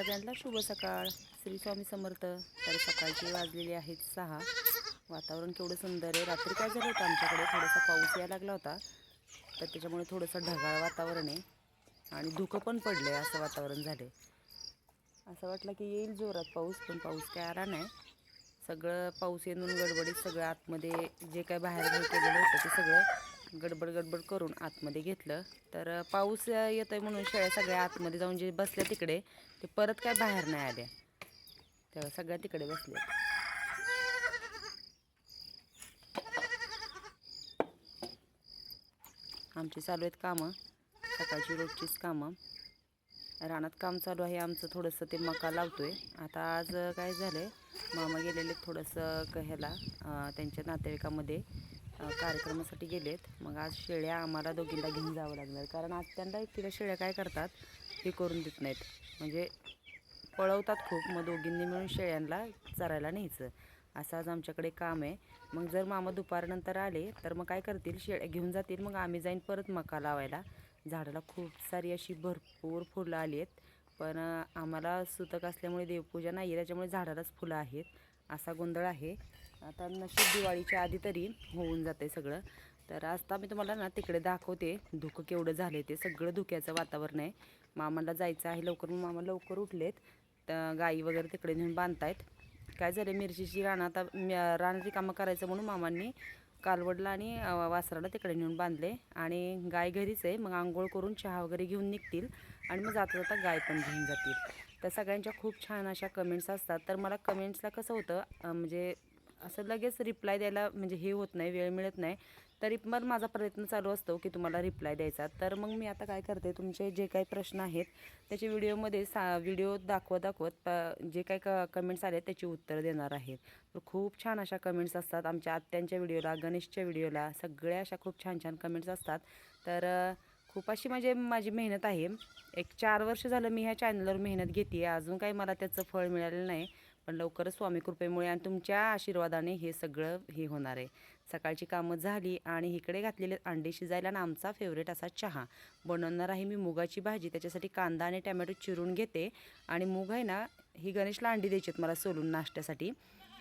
सगळ्यांना शुभ सकाळ. श्री स्वामी समर्थ. तर सकाळची वाजलेली आहेत सहा. वातावरण केवढं सुंदर आहे. रात्री काय झालं होतं आमच्याकडे? थोडासा पाऊस यायला लागला होता. तर त्याच्यामुळे थोडंसं ढगाळ वातावरण आहे. आणि धुकं पण पडलं आहे असं वातावरण झालं असं वाटलं की येईल जोरात पाऊस पण पाऊस काय आला नाही. सगळं पाऊस येऊन गडबडीत सगळं आतमध्ये जे काय बाहेर केलेलं होतं ते सगळं गडबड गडबड करून आतमध्ये घेतलं. तर पाऊस पाऊस येतोय म्हणून शेळ्या सगळ्या आतमध्ये जाऊन जे बसल्या तिकडे ते परत काय बाहेर नाही आल्या तेव्हा सगळ्या तिकडे बसल्या आमची चालू आहेत कामं. सकाळची रोजचीच कामं. रानात काम चालू आहे. आमचं थोडंसं ते मका लावतो आहे आता आज काय झालं आहे मामा गेलेले थोडंसं क ह्याला त्यांच्या नातेवाईकामध्ये. कार्यक्रमासाठी गेलेत. मग आज शेळ्या आम्हाला दोघींना घेऊन जावं लागणार. कारण आज त्यांना एकटीला शेळ्या काय करतात हे करून देत नाहीत. म्हणजे पळवतात खूप मग दोघींनी मिळून शेळ्यांना चरायला न्यायचं. असं आज आमच्याकडे काम आहे. मग जर मामा दुपारनंतर आले तर मग काय करतील? शेळ्या घेऊन जातील. मग आम्ही जाईन परत मका लावायला. झाडाला खूप सारी अशी भरपूर फुलं आली आहेत पण आम्हाला सुतक असल्यामुळे देवपूजा नाही आहे त्याच्यामुळे झाडालाच फुलं आहेत. असा गोंधळ आहे. आता नशीब दिवाळीच्या आधी तरी होऊन जाते सगळं. तर आता मी तुम्हाला ना तिकडे दाखवते धुकं केवढं झाले ते. सगळं धुक्याचं वातावरण आहे. मामाला जायचं आहे लवकर मग मामा लवकर उठलेत. तर गाई वगैरे तिकडे नेऊन बांधतायत. काय झालं मिरचीची रान आता म्या- रान रिकामं करायचं म्हणून मामांनी कालवडला आणि वासराला तिकडे नेऊन बांधले. आणि गाय घरीच आहे. मग आंघोळ करून चहा वगैरे घेऊन निघतील. आणि मग जाता जाता गाय पण घेऊन जातील. तर सगळ्यांच्या खूप छान अशा कमेंट्स असतात. तर मला कमेंट्सला कसं होतं म्हणजे असं लगेच रिप्लाय द्यायला म्हणजे हे होत नाही वेळ मिळत नाही. तरी पण माझा प्रयत्न चालू असतो की तुम्हाला रिप्लाय द्यायचा. तर मग मी आता काय करते तुमचे जे काही प्रश्न आहेत त्याचे व्हिडिओमध्ये सा व्हिडिओ दाखवत दाखवत प- जे काही क कमेंट्स आले त्याची उत्तरं देणार आहेत. तर खूप छान अशा कमेंट्स असतात आमच्या आत्यांच्या व्हिडिओला गणेशच्या व्हिडिओला सगळ्या अशा खूप छान छान कमेंट्स असतात. तर खूप अशी म्हणजे माझी मेहनत आहे. एक चार वर्ष झालं मी ह्या चॅनलवर मेहनत घेते अजून काही मला त्याचं फळ मिळालेलं नाही. पण लवकरच स्वामी कृपेमुळे आणि तुमच्या आशीर्वादाने हे सगळं हे होणार आहे. सकाळची कामं झाली आणि इकडे घातलेले अंडे शिजायला आणि आमचा फेवरेट असा चहा. बनवणार आहे मी मुगाची भाजी त्याच्यासाठी कांदा आणि टॅमॅटो चिरून घेते. आणि मूग आहे ना ही गणेशला अंडी द्यायची आहेत मला सोलून नाश्त्यासाठी.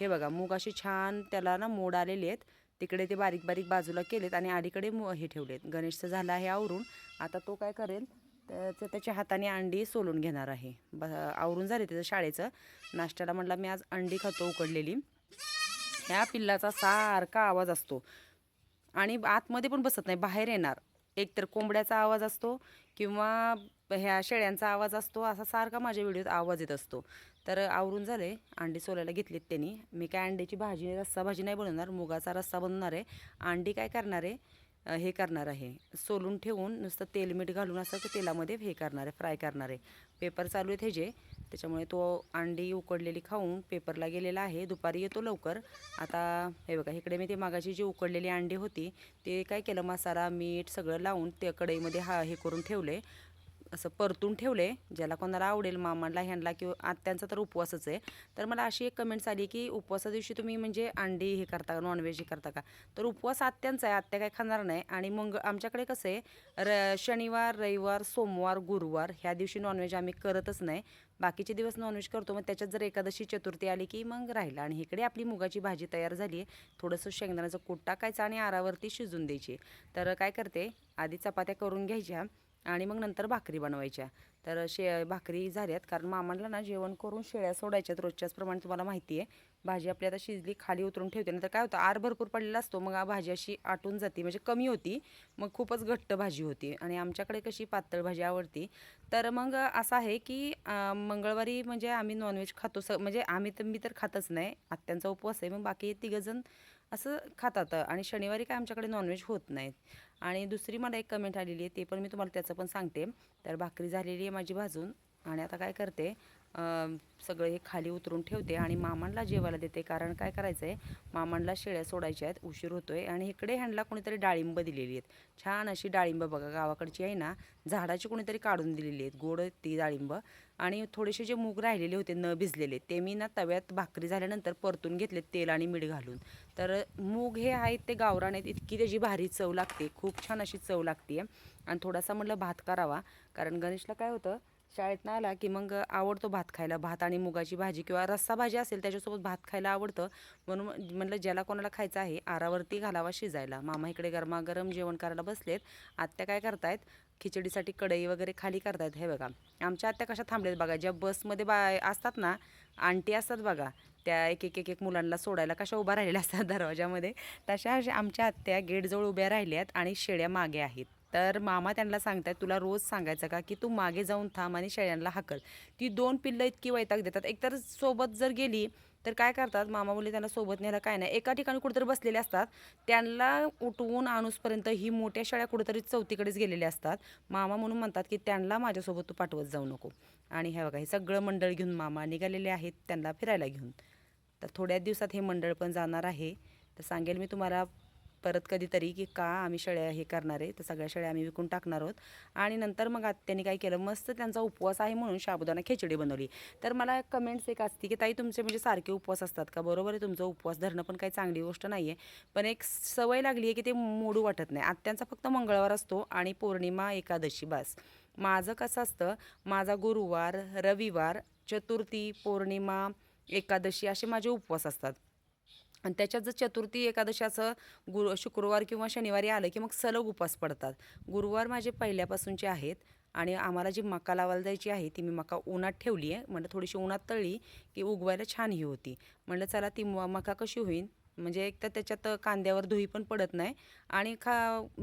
हे बघा मूग अशी छान त्याला ना मोड आलेले आहेत. तिकडे ते बारीक बारीक बाजूला केलेत आणि अलीकडे मु हे ठेवलेत. गणेशचं झालं आहे आवरून. आता तो काय करेल? त्याचं त्याच्या हाताने अंडी सोलून घेणार आहे. ब आवरून झाले त्याचं शाळेचं. नाश्त्याला म्हटलं मी आज अंडी खातो उकडलेली. ह्या पिल्लाचा सारखा आवाज असतो. आणि आतमध्ये पण बसत नाही बाहेर येणार. एकतर कोंबड्याचा आवाज असतो किंवा ह्या शेळ्यांचा आवाज असतो असा सारखा माझ्या व्हिडिओत आवाज येत असतो. तर आवरून झाले अंडी सोलायला घेतलीत त्यांनी. मी काय अंड्याची भाजी रस्सा भाजी नाही बनवणार मुगाचा रस्सा बनवणार आहे. अंडी काय करणार आहे? हे करणार आहे. सोलून ठेवून नुसतं तेल मीठ घालून असं ते तेलामध्ये हे करणार आहे फ्राय करणार आहे. पेपर चालू आहेत जे त्याच्यामुळे तो अंडी उकडलेली खाऊन पेपरला गेलेला आहे. दुपारी येतो लवकर. आता हे बघा इकडे मी ते मागाची जी उकडलेली अंडी होती ते काय केलं मसाला मीठ सगळं लावून ते कढईमध्ये हा हे करून ठेवले. असं परतून ठेवले ज्याला कोणाला आवडेल मामाला ह्यांना किंवा आत्यांचा तर उपवासच आहे. तर मला अशी एक कमेंट्स आली की उपवासा दिवशी तुम्ही म्हणजे अंडी हे करता का नॉनव्हेज हे करता का? तर उपवास आत्यांचा आहे आत्या काय खाणार नाही. आणि मग आमच्याकडे कसं आहे र शनिवार रविवार सोमवार गुरुवार ह्या दिवशी नॉनव्हेज आम्ही करतच नाही. बाकीचे दिवस नॉनव्हेज करतो. मग त्याच्यात जर एकादशी चतुर्थी आली की मग राहिलं. आणि इकडे आपली मुगाची भाजी तयार झाली आहे. थोडंसं शेंगदाण्याचं कूट टाकायचं आणि आरावरती शिजून द्यायची तर काय करते आधी चपात्या करून घ्यायच्या. आणि मग नंतर भाकरी बनवायच्या. तर शे भाकरी झाल्यात. कारण मामांना ना जेवण करून शेळ्या सोडायच्यात रोजच्याच प्रमाणे तुम्हाला माहिती आहे. भाजी आपली आता शिजली खाली उतरून ठेवते. नंतर काय होतं आर भरपूर पडलेला असतो. मग भाजी अशी आटून जाते. म्हणजे कमी होती. मग खूपच घट्ट भाजी होती. आणि आमच्याकडे कशी पातळ भाजी आवडती. तर मग असं आहे की मंगळवारी म्हणजे आम्ही नॉनव्हेज खातो. स म्हणजे आम्ही तर मी तर खातच नाही. आत्यांचा उपवास आहे. मग बाकी तिघंजण असं खातात. आणि शनिवारी काय आमच्याकडे नॉनव्हेज होत नाहीत. आणि दुसरी मला एक कमेंट आलेली आहे ते पण मी तुम्हाला त्याचं पण सांगते. तर भाकरी झालेली आहे माझी भाजून. आणि आता काय करते सगळं हे खाली उतरून ठेवते आणि मामांना जेवायला देते. कारण काय करायचं आहे मामांना शेळ्या सोडायच्या आहेत उशीर होतो आहे आणि इकडे ह्यांना कोणीतरी डाळिंब दिलेली आहेत. छान अशी डाळिंब बघा गावाकडची आहे ना झाडाची कोणीतरी काढून दिलेली आहेत. गोड ती डाळिंब. आणि थोडेसे जे मूग राहिलेले होते न भिजलेले ते मी ना तव्यात भाकरी झाल्यानंतर परतून घेतले तेल आणि मीठ घालून. तर मूग हे आहेत ते गावरान आहेत इतकी त्याची भारी चव लागते. खूप छान अशी चव लागते आणि थोडासा म्हटलं भात करावा. कारण गणेशला काय होतं शाळेतनं आला की मग आवडतो भात खायला. भात आणि मुगाची भाजी किंवा रस्सा भाजी असेल त्याच्यासोबत भात खायला आवडतं. म्हणून म्हटलं ज्याला कोणाला खायचं आहे आरावरती घालावा शिजायला. मामा इकडे गरमागरम जेवण करायला बसलेत. आत्या काय करतायत? खिचडीसाठी कढई वगैरे खाली करतायत. हे बघा. आमच्या आत्या कशा थांबलेत बघा. ज्या बसमध्ये बा असतात ना आंटी असतात बघा. त्या एक एक एक एक मुलांना सोडायला कशा उभ्या राहिलेल्या असतात दरवाजामध्ये. तशा अशा आमच्या आत्या गेटजवळ उभ्या राहिल्यात आणि शेळ्या मागे आहेत. तर मामा त्यांना सांगतात तुला रोज सांगायचं का की तू मागे जाऊन थांब आणि शेळ्यांना हाकल. ती दोन पिल्लं इतकी वैताग देतात. एकतर सोबत जर गेली तर काय करतात मामा मुली त्यांना सोबत न्यायला काय नाही. एका ठिकाणी कुठेतरी बसलेले असतात. त्यांना उठवून आणूसपर्यंत ही मोठ्या शाळा कुठेतरी चौथीकडेच गेलेल्या असतात. मामा म्हणून म्हणतात की त्यांना माझ्यासोबत तू पाठवत जाऊ नको. आणि हे बघा हे सगळं मंडळ घेऊन मामा निघालेले आहेत त्यांना फिरायला घेऊन. तर थोड्याच दिवसात हे मंडळ पण जाणार आहे. तर सांगेल मी तुम्हाला परत कधीतरी की का आम्ही शेळ्या हे करणार आहे तर सगळ्या शेळ्या आम्ही विकून टाकणार आहोत. आणि नंतर मग त्यांनी काय केलं मस्त त्यांचा उपवास आहे म्हणून साबुदाणा खिचडी बनवली. तर मला कमेंट्स एक असते की ताई तुमचे म्हणजे सारखे उपवास असतात का? बरोबर आहे तुमचं उपवास धरणं पण काही चांगली गोष्ट नाही आहे पण एक सवय लागली आहे की ते मोडू वाटत नाही. आत्यांचा फक्त मंगळवार असतो आणि पौर्णिमा एकादशी बस. माझं कसं असतं माझा गुरुवार रविवार चतुर्थी पौर्णिमा एकादशी असे माझे उपवास असतात. आणि त्याच्यात जर चतुर्थी एकादशी असं गुरु शुक्रवार किंवा शनिवारी आलं की मग सलग उपास पडतात. गुरुवार माझे पहिल्यापासूनचे आहेत आणि आम्हाला जी मका लावायला जायची आहे ती मी मका उन्हात ठेवली आहे. म्हटलं थोडीशी उन्हात तळली की उगवायला छान ही होती. म्हणलं चला ती म- मका कशी होईल? म्हणजे एक तर त्याच्यात कांद्यावर धुई पण पडत नाही आणि खा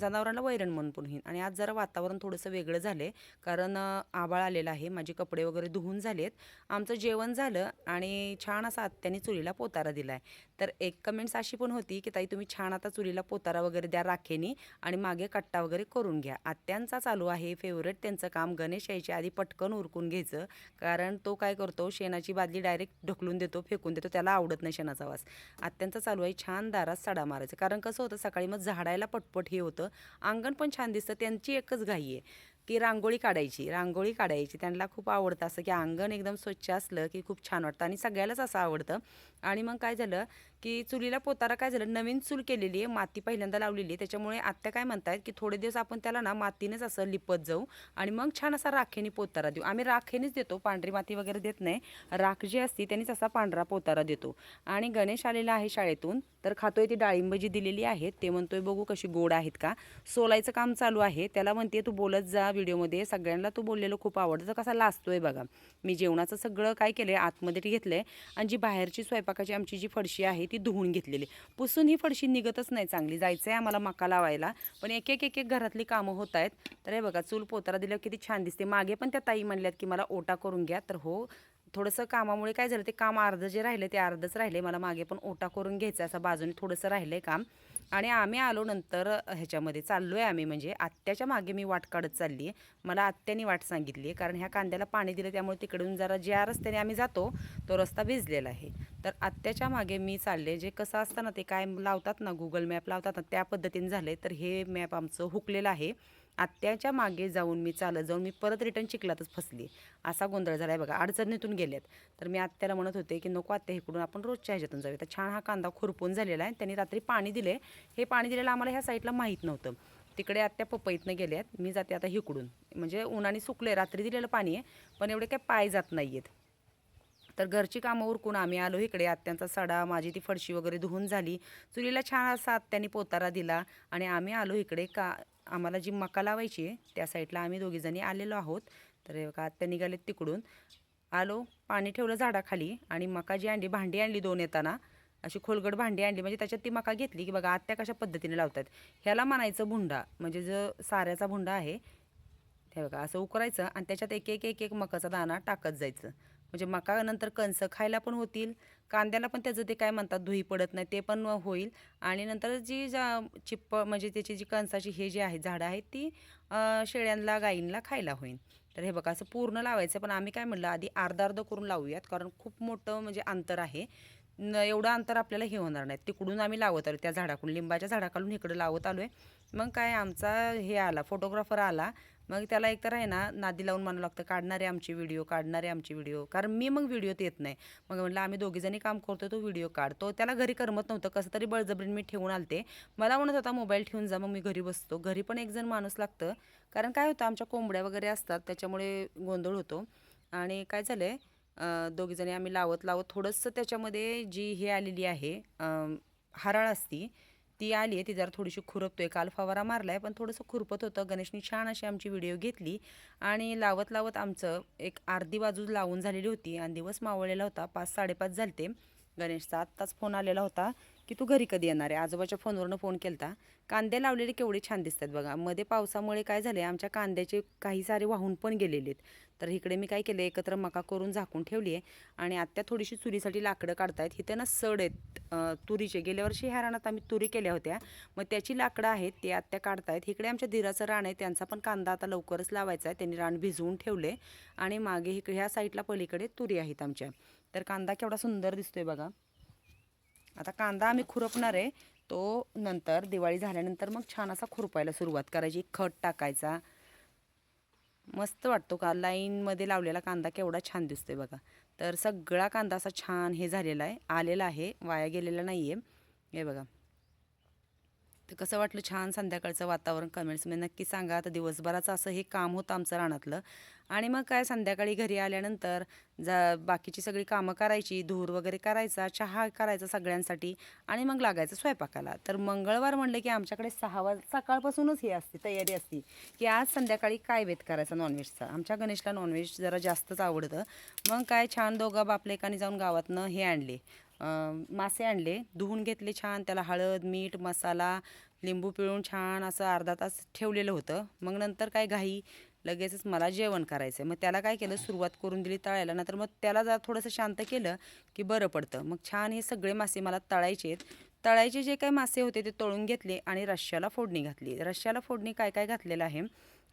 जनावरांना वैरण म्हणून पण होईल. आणि आज जरा वातावरण थोडंसं वेगळं झालं आहे कारण आबाळ आभाळ आलेलं आहे. माझे कपडे वगैरे धुवून झालेत. आमचं जेवण झालं आणि छान असा आत्याने चुलीला पोतारा दिला आहे तर एक कमेंट्स अशी पण होती की ताई तुम्ही छान आता चुलीला पोतारा वगैरे द्या राखेनी आणि मागे कट्टा वगैरे करून घ्या. आत्यांचा चालू आहे फेवरेट त्यांचं काम गणेश यायच्या आधी पटकन उरकून घ्यायचं कारण तो काय करतो शेणाची बादली डायरेक्ट ढकलून देतो फेकून देतो त्याला आवडत नाही शेणाचा वास. आत्यांचा चालू आहे छान दारात सडा मारायचा. कारण कसं होतं सकाळी मग झाडायला पटपट हे होतं. अंगण पण छान दिसतं. त्यांची एकच घाई आहे की रांगोळी काढायची. रांगोळी काढायची. त्यांना खूप आवडतं असं की अंगण एकदम स्वच्छ असलं की खूप छान वाटतं. आणि सगळ्यालाच असं आवडतं. आणि मग काय झालं की चुलीला पोतारा काय झालं? नवीन चूल केलेली आहे माती पहिल्यांदा लावलेली आहे. त्याच्यामुळे आत्या काय म्हणतायत की थोडे दिवस आपण त्याला ना मातीनेच असं लिपत जाऊ आणि मग छान असा राखेने पोतारा देऊ. आम्ही राखेनेच देतो पांढरी माती वगैरे देत नाही. राख जी असती त्यांनीच असा पांढरा पोतारा देतो. आणि गणेश आलेला आहे शाळेतून तर खातोय ती डाळिंब जी दिलेली आहेत ते म्हणतोय बघू कशी गोड आहेत का? सोलायचं काम चालू आहे. त्याला म्हणते तू बोलत जा व्हिडिओमध्ये. सगळ्यांना तू बोललेलं खूप आवडतं. कसा लाजतोय बघा. मी जेवणाचं सगळं काय केलं आहे आतमध्ये घेतलं आहे आणि जी बाहेरची स्वयंपाकाची आमची जी फडशी आहे ती धुवून घेतलेली. पुसून ही फडशी निघतच नाही चांगली. जायचं आहे आम्हाला मका लावायला. पण एक एक एक एक घरातली कामं होत आहेत तर हे बघा चूल पोतारा दिल्यावर किती छान दिसते. मागे पण त्या ताई म्हणल्यात की मला ओटा करून घ्या. तर हो थोडंसं कामामुळे काय झालं ते काम अर्धं जे राहिलं ते अर्धच राहिले मला मागे पण ओटा करून घ्यायचं असं बाजूने थोडंसं राहिलं आहे काम. आणि आम्ही आलो नंतर ह्याच्यामध्ये चाललो आहे आम्ही. म्हणजे आत्याच्या मागे मी वाट काढत चालली आहे मला आत्याने वाट सांगितली आहे कारण ह्या कांद्याला पाणी दिलं त्यामुळे तिकडून जरा ज्या रस्त्याने आम्ही जातो तो रस्ता भिजलेला आहे. तर आत्याच्या मागे मी चालले. जे कसं असतं ना ते काय लावतात ना गुगल मॅप लावतात ना त्या पद्धतीने झालं तर हे मॅप आमचं हुकलेलं आहे. आत्याच्या मागे जाऊन मी चालत जाऊन मी परत रिटर्न चिखलातच फसली. असा गोंधळ झाला आहे बघा. अडचणीतून गेल्यात तर मी आत्याला म्हणत होते की नको आत्या इकडून आपण रोजच्या ह्याच्यातून जाऊया. तर छान हा कांदा खुरपून झालेला आहे. त्यांनी रात्री पाणी दिले. हे पाणी दिलेलं आम्हाला ह्या साईडला माहीत नव्हतं. तिकडे आत्या पपईतनं गेल्यात. मी जाते आता हिकडून. म्हणजे उन्हाने सुकले रात्री दिलेलं पाणी आहे पण एवढे काही पाय जात नाही आहेत तर घरची कामं उरकून आम्ही आलो इकडे. आत्यांचा सडा माझी ती फडशी वगैरे धुवून झाली. चुलीला छान असा आत्याने पोतारा दिला आणि आम्ही आलो इकडे का आम्हाला जी मका लावायची आहे त्या साईडला आम्ही दोघीजणी आलेलो आहोत. तर हे आत्ता आत्या निघालेत तिकडून. आलो पाणी ठेवलं झाडाखाली आणि मका जी आणली भांडी आणली दोन येताना. अशी खोलगड भांडी आणली म्हणजे त्याच्यात ती मका घेतली की बघा आत्या कशा पद्धतीने लावतात. ह्याला म्हणायचं भुंडा म्हणजे जो साऱ्याचा भुंडा आहे हे बघा असं उकरायचं आणि त्याच्यात एक एक एक एक मकाचा दाणा टाकत जायचं. म्हणजे मका नंतर कणसं खायला पण होतील कांद्याला पण त्याचं ते काय म्हणतात धुई पडत नाही ते पण होईल. आणि नंतर जी जा चिप्प म्हणजे त्याची जी कणसाची हे जे आहे झाडं आहेत ती शेळ्यांना गाईंना खायला होईल. तर हे बघा असं पूर्ण लावायचं. पण आम्ही काय म्हणलं आधी अर्धा अर्ध करून लावूयात कारण खूप मोठं म्हणजे अंतर आहे. न एवढं अंतर आपल्याला हे होणार नाही. तिकडून आम्ही लावत आलो त्या झाडाकडून लिंबाच्या झाडाकडून इकडं लावत आलो आहे मग काय आमचा हे आला फोटोग्राफर आला मग त्याला एकतर आहे ना नादी लावून म्हणावं लागतं काढणारे आमचे व्हिडिओ काढणारे आमची व्हिडिओ कारण मी मग व्हिडिओत येत नाही. मग म्हटलं आम्ही दोघीजणी काम करतो तो व्हिडिओ काढ. तो त्याला घरी करमत नव्हतं कसं तरी बळजबरीने मी ठेवून आलते. मला म्हणत होता मोबाईल ठेवून जा मग मी घरी बसतो. घरी पण एक जण माणूस लागतं. कारण काय होतं आमच्या कोंबड्या वगैरे असतात त्याच्यामुळे गोंधळ होतो. आणि काय झालं आहे दोघीजणी आम्ही लावत लावत थोडंसं त्याच्यामध्ये जी हे आलेली आहे हराळ असती ती आली आहे ती जरा थोडीशी खुरपतोय. काल फवारा मारलाय पण थोडंसं खुरपत होतं. गणेशनी छान अशी आमची व्हिडिओ घेतली. आणि लावत लावत आमचं एक अर्धी बाजू लावून झालेली होती आणि दिवस मावळलेला होता. पाच साडेपाच झालते. गणेशचा आत्ताच फोन आलेला होता की तू घरी कधी येणार आहे? आजोबाच्या फोनवरनं फोन केलता. कांदे लावलेले केवढे छान दिसतात बघा. मध्ये पावसामुळे काय झाले आमच्या कांद्याचे काही सारे वाहून पण गेलेले आहेत. तर इकडे मी काय केलं एकत्र मका करून झाकून ठेवली आहे आणि आत्या थोडीशी चुरीसाठी लाकडं काढतायत. इथे ना सड आहेत तुरीचे. गेल्या वर्षी ह्या रानात आम्ही तुरी केल्या होत्या. मग त्याची लाकडं आहेत ते आत्या काढतायत. इकडे आमच्या धीराचं रान आहे त्यांचा पण कांदा आता लवकरच लावायचा आहे. त्यांनी रान भिजवून ठेवले आणि मागे इकडे ह्या साईडला पलीकडे तुरी आहेत आमच्या. तर कांदा केवढा सुंदर दिसतोय बघा. आता कांदा आम्ही खुरपणार आहे. तो नंतर दिवाळी झाल्यानंतर मग छान असा खुरपायला सुरुवात करायची. खत टाकायचा. मस्त वाटतो का? लाईनमध्ये लावलेला कांदा केवढा छान दिसतोय बघा. तर सगळा कांदा असा छान हे झालेला आहे. आलेला आहे. वाया गेलेला नाही आहे हे बघा. तर कसं वाटलं छान संध्याकाळचं वातावरण कमेंट्समध्ये म्हणजे नक्की सांगा आता दिवसभराचं असं हे काम होतं आमचं रानातलं. आणि मग काय संध्याकाळी घरी आल्यानंतर जा बाकीची सगळी कामं करायची धूर वगैरे करायचा चहा करायचा सगळ्यांसाठी आणि मग लागायचं स्वयंपाकाला. तर मंगळवार म्हणलं की आमच्याकडे सहा वाज सकाळपासूनच हे असते तयारी असते की आज संध्याकाळी काय वेत करायचा नॉनव्हेजचा आमच्या गणेशला नॉनव्हेज जरा जास्तच आवडतं. मग काय छान दोघं बापलेकांनी जाऊन गावातनं हे आणले. मासे आणले. धुवून घेतले छान. त्याला हळद मीठ मसाला लिंबू पिळून छान असं अर्धा तास ठेवलेलं होतं. मग नंतर काय घाई. लगेचच मला जेवण करायचं आहे मग त्याला काय केलं? सुरुवात करून दिली तळायला. नंतर मग त्याला जरा थोडंसं शांत केलं की बरं पडतं. मग छान हे सगळे मासे मला तळायचे आहेत. तळायचे जे काही मासे होते ते तळून घेतले आणि रश्श्याला फोडणी घातली. रश्श्याला फोडणी काय काय घातलेलं आहे?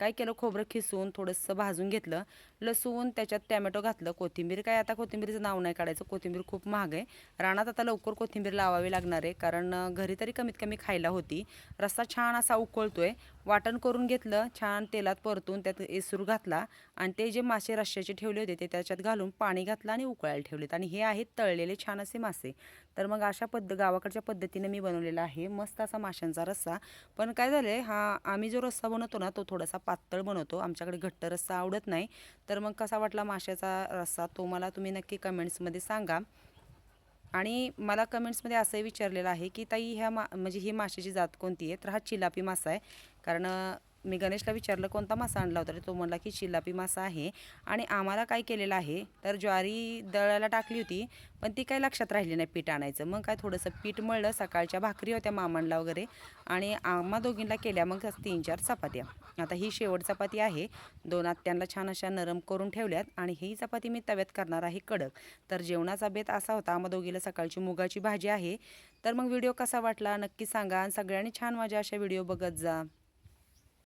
काय केलं? खोबरं खिसून थोडंसं भाजून घेतलं. लसूण त्याच्यात टॅमॅटो घातलं. कोथिंबीर काय? आता कोथिंबीरचं नाव नाही काढायचं. कोथिंबीर खूप महाग आहे. रानात आता लवकर कोथिंबीर लावावी लागणार आहे. कारण घरी तरी कमीत कमी खायला होती. रस्सा छान असा उकळतो आहे वाटण करून घेतलं छान तेलात परतून त्यात एसूर घातला आणि ते जे मासे रश्श्याचे ठेवले होते ते त्याच्यात घालून पाणी घातलं आणि उकळायला ठेवलेत. आणि हे आहेत तळलेले छान असे मासे. तर मग अशा पद्ध गावाकडच्या पद्धतीने मी बनवलेला आहे. मस्त असा माशांचा रस्सा. पण काय झालं आहे हा आम्ही जो रस्सा बनवतो ना तो थोडासा पातळ बनवतो. आमच्याकडे घट्ट रस्सा आवडत नाही. तर मग कसा वाटला माशाचा रस्सा तो मला तुम्ही नक्की कमेंट्समध्ये सांगा. आणि मला कमेंट्समध्ये असंही विचारलेलं आहे की ताई ह्या मा म्हणजे ही माशाची जात कोणती आहे? तर हा चिलापी मासा आहे. कारण मी गणेशला विचारलं कोणता मासा आणला होता? तो म्हणला की शिलापी मासा आहे. आणि आम्हाला काय केलेलं आहे तर ज्वारी दळायला टाकली होती पण ती काही लक्षात राहिली नाही पीठ आणायचं. मग काय थोडंसं पीठ मळलं सकाळच्या भाकरी होत्या मामांना वगैरे आणि आम्हा दोघींना केल्या मग तीन चार चपात्या. आता ही शेवट चपाती आहे. दोन आत्यांना छान अशा नरम करून ठेवल्यात आणि ही चपाती मी तव्यात करणार आहे कडक. तर जेवणाचा बेत असा होता आम्हा दोघीला सकाळची मुगाची भाजी आहे. तर मग व्हिडिओ कसा वाटला नक्की सांगा. आणि सगळ्यांनी छान माझ्या अशा व्हिडिओ बघत जा.